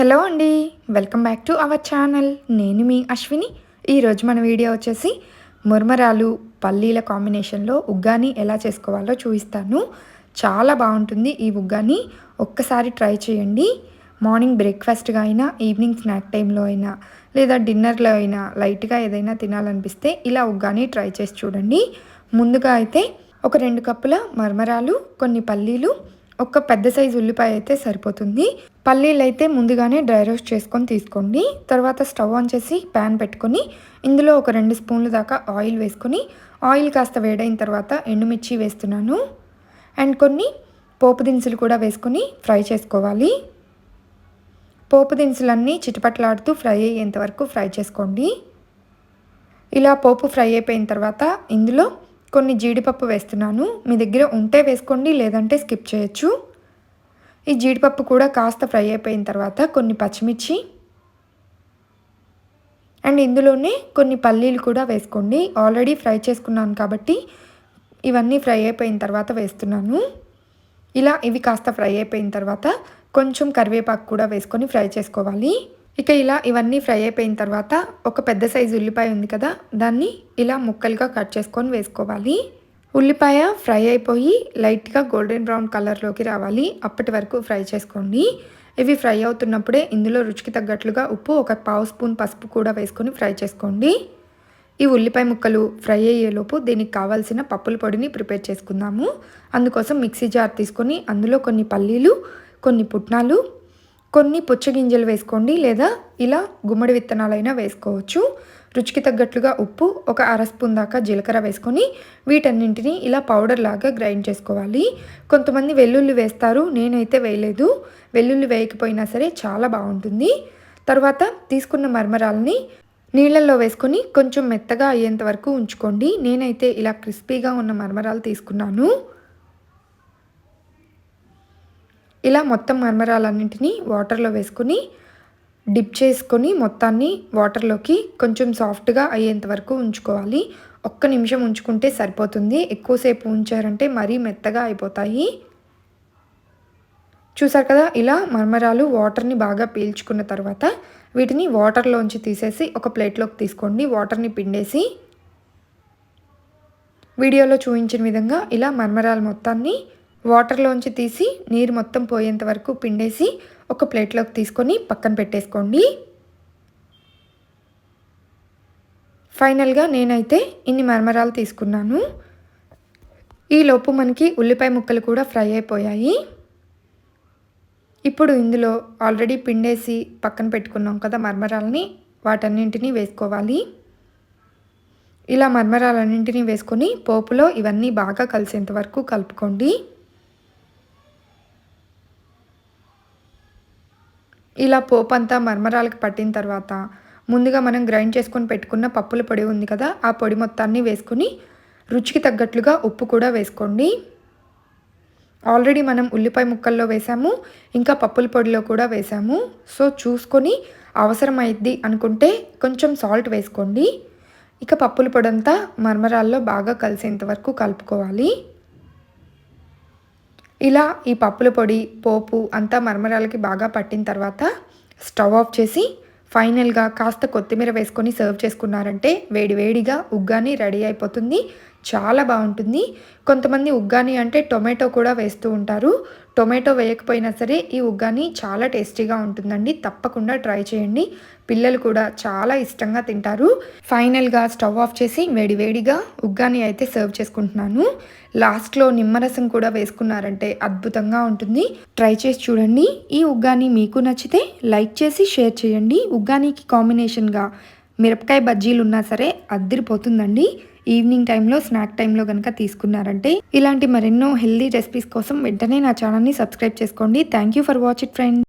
Hello అండి welcome back to our channel. నేను మీ అశ్విని. ఈరోజు మన వీడియో వచ్చేసి మురమరాలు పల్లీల కాంబినేషన్లో ఉగ్గాని ఎలా చేసుకోవాలో చూపిస్తాను. చాలా బాగుంటుంది ఈ ఉగ్గాని. ఒక్కసారి ట్రై చేయండి. మార్నింగ్ బ్రేక్ఫాస్ట్గా అయినా ఈవినింగ్ స్నాక్ టైంలో అయినా లేదా డిన్నర్లో అయినా లైట్గా ఏదైనా తినాలనిపిస్తే ఇలా ఉగ్గాని ట్రై చేసి చూడండి. ముందుగా అయితే ఒక రెండు కప్పుల మరమరాలు కొన్ని పల్లీలు ఒక పెద్ద సైజు ఉల్లిపాయ అయితే సరిపోతుంది. పల్లీలు అయితే ముందుగానే డ్రై రోస్ట్ చేసుకొని తీసుకోండి. తర్వాత స్టవ్ ఆన్ చేసి ప్యాన్ పెట్టుకొని ఇందులో ఒక రెండు స్పూన్లు దాకా ఆయిల్ వేసుకొని ఆయిల్ కాస్త వేడైన తర్వాత ఎండుమిర్చి వేస్తున్నాను. అండ్ కొన్ని పోపు దినుసులు కూడా వేసుకొని ఫ్రై చేసుకోవాలి. పోపు దినుసులన్నీ చిటపట్లాడుతూ ఫ్రై అయ్యేంత వరకు ఫ్రై చేసుకోండి. ఇలా పోపు ఫ్రై అయిపోయిన తర్వాత ఇందులో కొన్ని జీడిపప్పు వేస్తున్నాను. మీ దగ్గర ఉంటే వేసుకోండి లేదంటే స్కిప్ చేయొచ్చు. ఈ జీడిపప్పు కూడా కాస్త ఫ్రై అయిపోయిన తర్వాత కొన్ని పచ్చిమిర్చి అండ్ ఇందులోనే కొన్ని పల్లీలు కూడా వేసుకోండి. ఆల్రెడీ ఫ్రై చేసుకున్నాను కాబట్టి ఇవన్నీ ఫ్రై అయిపోయిన తర్వాత వేస్తున్నాను. ఇలా ఇవి కాస్త ఫ్రై అయిపోయిన తర్వాత కొంచెం కరివేపాకు కూడా వేసుకొని ఫ్రై చేసుకోవాలి. ఇక ఇలా ఇవన్నీ ఫ్రై అయిపోయిన తర్వాత ఒక పెద్ద సైజు ఉల్లిపాయ ఉంది కదా దాన్ని ఇలా ముక్కలుగా కట్ చేసుకొని వేసుకోవాలి. ఉల్లిపాయ ఫ్రై అయిపోయి లైట్గా గోల్డెన్ బ్రౌన్ కలర్లోకి రావాలి. అప్పటి వరకు ఫ్రై చేసుకోండి. ఇవి ఫ్రై అవుతున్నప్పుడే ఇందులో రుచికి తగ్గట్లుగా ఉప్పు ఒక పావు స్పూన్ పసుపు కూడా వేసుకొని ఫ్రై చేసుకోండి. ఈ ఉల్లిపాయ ముక్కలు ఫ్రై అయ్యేలోపు దీనికి కావాల్సిన పప్పుల పొడిని ప్రిపేర్ చేసుకుందాము. అందుకోసం మిక్సీ జార్ తీసుకొని అందులో కొన్ని పల్లీలు కొన్ని పుట్నాలు కొన్ని పుచ్చగింజలు వేసుకోండి. లేదా ఇలా గుమ్మడి విత్తనాలైనా వేసుకోవచ్చు. రుచికి తగ్గట్లుగా ఉప్పు ఒక అర స్పూన్ దాకా జీలకర్ర వేసుకొని వీటన్నింటినీ ఇలా పౌడర్ లాగా గ్రైండ్ చేసుకోవాలి. కొంతమంది వెల్లుల్లి వేస్తారు నేనైతే వేయలేదు. వెల్లుల్లి వేయకపోయినా సరే చాలా బాగుంటుంది. తర్వాత తీసుకున్న మర్మరాలని నీళ్ళల్లో వేసుకొని కొంచెం మెత్తగా అయ్యేంత వరకు ఉంచుకోండి. నేనైతే ఇలా క్రిస్పీగా ఉన్న మర్మరాలు తీసుకున్నాను. ఇలా మొత్తం మర్మరాలన్నింటినీ వాటర్లో వేసుకొని డిప్ చేసుకొని మొత్తాన్ని వాటర్లోకి కొంచెం సాఫ్ట్గా అయ్యేంత వరకు ఉంచుకోవాలి. ఒక్క నిమిషం ఉంచుకుంటే సరిపోతుంది. ఎక్కువసేపు ఉంచారంటే మరీ మెత్తగా అయిపోతాయి. చూసారు కదా? ఇలా మర్మరాలు వాటర్ని బాగా పీల్చుకున్న తర్వాత వీటిని వాటర్లోంచి తీసేసి ఒక ప్లేట్లోకి తీసుకోండి. వాటర్ని పిండేసి వీడియోలో చూపించిన విధంగా ఇలా మర్మరాలు మొత్తాన్ని వాటర్లోంచి తీసి నీరు మొత్తం పోయేంత వరకు పిండేసి ఒక ప్లేట్లోకి తీసుకొని పక్కన పెట్టేసుకోండి. ఫైనల్గా నేనైతే ఇన్ని మరమరాలు తీసుకున్నాను. ఈలోపు మనకి ఉల్లిపాయ ముక్కలు కూడా ఫ్రై అయిపోయాయి. ఇప్పుడు ఇందులో ఆల్రెడీ పిండేసి పక్కన పెట్టుకున్నాం కదా మరమరాలని వాటన్నింటినీ వేసుకోవాలి. ఇలా మర్మరాలన్నింటినీ వేసుకొని పోపులో ఇవన్నీ బాగా కలిసేంత వరకు కలుపుకోండి. ఇలా పోపు అంతా మర్మరాలకి పట్టిన తర్వాత ముందుగా మనం గ్రైండ్ చేసుకొని పెట్టుకున్న పప్పుల పొడి ఉంది కదా ఆ పొడి మొత్తాన్ని వేసుకొని రుచికి తగ్గట్లుగా ఉప్పు కూడా వేసుకోండి. ఆల్రెడీ మనం ఉల్లిపాయ ముక్కల్లో వేసాము ఇంకా పప్పుల పొడిలో కూడా వేసాము. సో చూసుకొని అవసరమైద్ది అనుకుంటే కొంచెం సాల్ట్ వేసుకోండి. ఇక పప్పుల పొడి అంతా మర్మరాల్లో బాగా కలిసేంత వరకు కలుపుకోవాలి. ఇలా ఈ పప్పుల పొడి పోపు అంతా మరమరాలకి బాగా పట్టిన తర్వాత స్టవ్ ఆఫ్ చేసి ఫైనల్గా కాస్త కొత్తిమీర వేసుకొని సర్వ్ చేసుకున్నారంటే వేడివేడిగా ఉగ్గాని రెడీ అయిపోతుంది. చాలా బాగుంటుంది. కొంతమంది ఉగ్గాని అంటే టొమాటో కూడా వేస్తూ ఉంటారు. టొమాటో వేయకపోయినా సరే ఈ ఉగ్గాని చాలా టేస్టీగా ఉంటుందండి. తప్పకుండా ట్రై చేయండి. పిల్లలు కూడా చాలా ఇష్టంగా తింటారు. ఫైనల్గా స్టవ్ ఆఫ్ చేసి వేడివేడిగా ఉగ్గాని అయితే సర్వ్ చేసుకుంటున్నాను. లాస్ట్లో నిమ్మరసం కూడా వేసుకున్నారంటే అద్భుతంగా ఉంటుంది. ట్రై చేసి చూడండి. ఈ ఉగ్గాని మీకు నచ్చితే లైక్ చేసి షేర్ చేయండి. ఉగ్గానికి కాంబినేషన్గా మిరపకాయ బజ్జీలు ఉన్నా సరే అద్దరిపోతుందండి. ఈవినింగ్ టైంలో స్నాక్ టైంలో కనుక తీసుకున్నారంటే ఇలాంటి మరెన్నో హెల్దీ రెసిపీస్ కోసం వెంటనే నా ఛానల్ని సబ్స్క్రైబ్ చేసుకోండి. Thank you for watch it friend